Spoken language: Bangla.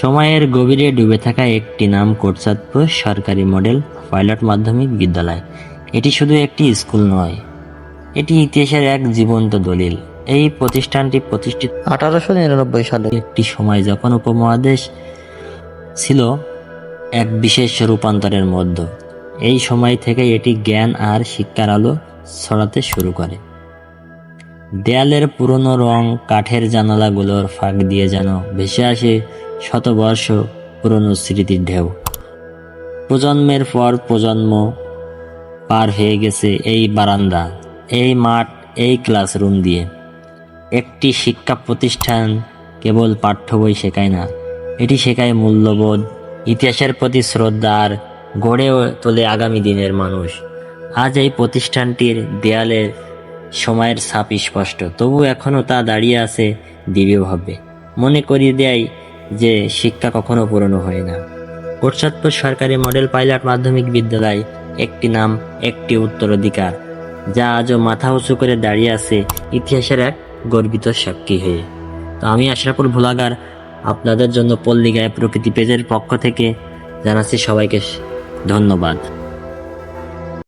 সময়ের গভীরে ডুবে থাকা একটি নাম কোটচাঁদপুর সরকারি মডেল পাইলট মাধ্যমিক বিদ্যালয়। এটি শুধু একটি স্কুল নয়, এটি ইতিহাসের এক জীবন্ত দলিল। এই প্রতিষ্ঠানটি প্রতিষ্ঠিত আঠারোশো নিরানব্বই সালে। একটি সময় যখন উপমহাদেশ ছিল এক বিশেষ রূপান্তরের মধ্য। এই সময় থেকে এটি জ্ঞান আর শিক্ষার আলো ছড়াতে শুরু করে। দেয়ালের পুরনো রং কাঠের জানালাগুলোর ফাঁক দিয়ে যেন ভেসে আসে শতবর্ষ পুরনো স্মৃতির ঢেউ। প্রজন্মের পর প্রজন্ম পার হয়ে গেছে এই বারান্দা, এই মাঠ, এই ক্লাসরুম দিয়ে। একটি শিক্ষা প্রতিষ্ঠান কেবল পাঠ্য বই শেখায় না, এটি শেখায় মূল্যবোধ, ইতিহাসের প্রতি শ্রদ্ধা আর গড়ে তোলে আগামী দিনের মানুষ। আজ এই প্রতিষ্ঠানটির দেয়ালের সময়ের ছাপ স্পষ্ট, তবু এখনও তা দাঁড়িয়ে আছে দৃঢ়ভাবে। মনে করিয়ে দেয় যে শিক্ষা কখনো পুরনো হয় না। কোটচাঁদপুর সরকারি মডেল পাইলট মাধ্যমিক বিদ্যালয় একটি নাম, একটি উত্তরাধিকার, যা আজও মাথা উঁচু করে দাঁড়িয়ে আছে ইতিহাসের এক গর্বিত সাক্ষী হয়ে। তো আমি আশরাফুল ভোলাগার আপনাদের জন্য পল্লিগায় প্রকৃতি পেজের পক্ষ থেকে জানাচ্ছি সবাইকে ধন্যবাদ।